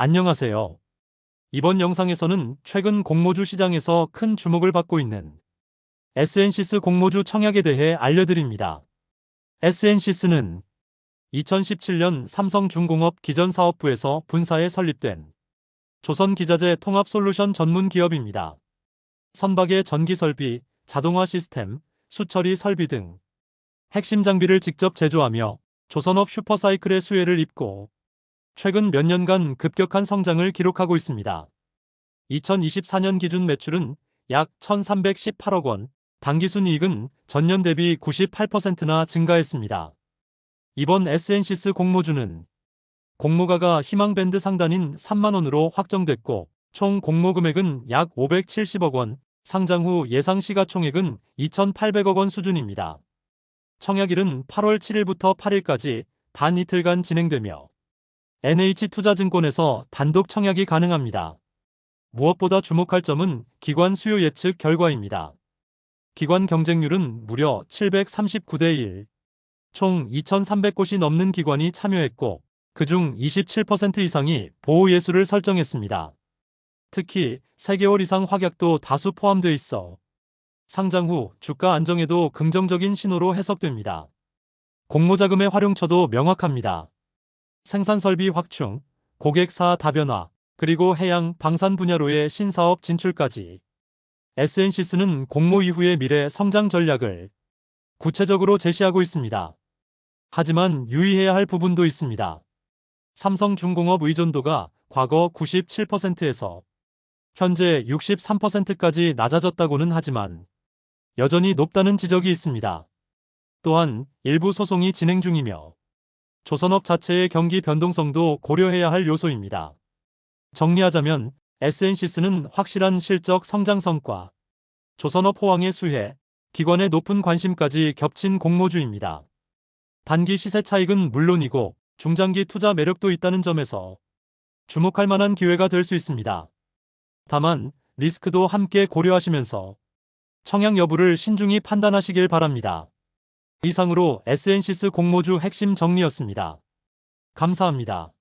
안녕하세요. 이번 영상에서는 최근 공모주 시장에서 큰 주목을 받고 있는 SN시스 공모주 청약에 대해 알려드립니다. SN시스는 2017년 삼성중공업 기전사업부에서 분사해 설립된 조선기자재 통합솔루션 전문 기업입니다. 선박의 전기 설비, 자동화 시스템, 수처리 설비 등 핵심 장비를 직접 제조하며 조선업 슈퍼사이클의 수혜를 입고 최근 몇 년간 급격한 성장을 기록하고 있습니다. 2024년 기준 매출은 약 1,318억 원, 당기순이익은 전년 대비 98%나 증가했습니다. 이번 SN시스 공모주는 공모가가 희망밴드 상단인 3만원으로 확정됐고 총 공모 금액은 약 570억 원, 상장 후 예상 시가총액은 2,800억 원 수준입니다. 청약일은 8월 7일부터 8일까지 단 이틀간 진행되며 NH투자증권에서 단독 청약이 가능합니다. 무엇보다 주목할 점은 기관 수요 예측 결과입니다. 기관 경쟁률은 무려 739대 1. 총 2,300곳이 넘는 기관이 참여했고 그중 27% 이상이 보호 예수를 설정했습니다. 특히 3개월 이상 확약도 다수 포함돼 있어 상장 후 주가 안정에도 긍정적인 신호로 해석됩니다. 공모자금의 활용처도 명확합니다. 생산 설비 확충, 고객사 다변화, 그리고 해양 방산 분야로의 신사업 진출까지 SN시스는 공모 이후의 미래 성장 전략을 구체적으로 제시하고 있습니다. 하지만 유의해야 할 부분도 있습니다. 삼성중공업 의존도가 과거 97%에서 현재 63%까지 낮아졌다고는 하지만 여전히 높다는 지적이 있습니다. 또한 일부 소송이 진행 중이며 조선업 자체의 경기 변동성도 고려해야 할 요소입니다. 정리하자면 SN시스는 확실한 실적 성장 성과, 조선업 호황의 수혜, 기관의 높은 관심까지 겹친 공모주입니다. 단기 시세 차익은 물론이고 중장기 투자 매력도 있다는 점에서 주목할 만한 기회가 될 수 있습니다. 다만 리스크도 함께 고려하시면서 청약 여부를 신중히 판단하시길 바랍니다. 이상으로 SN시스 공모주 핵심 정리였습니다. 감사합니다.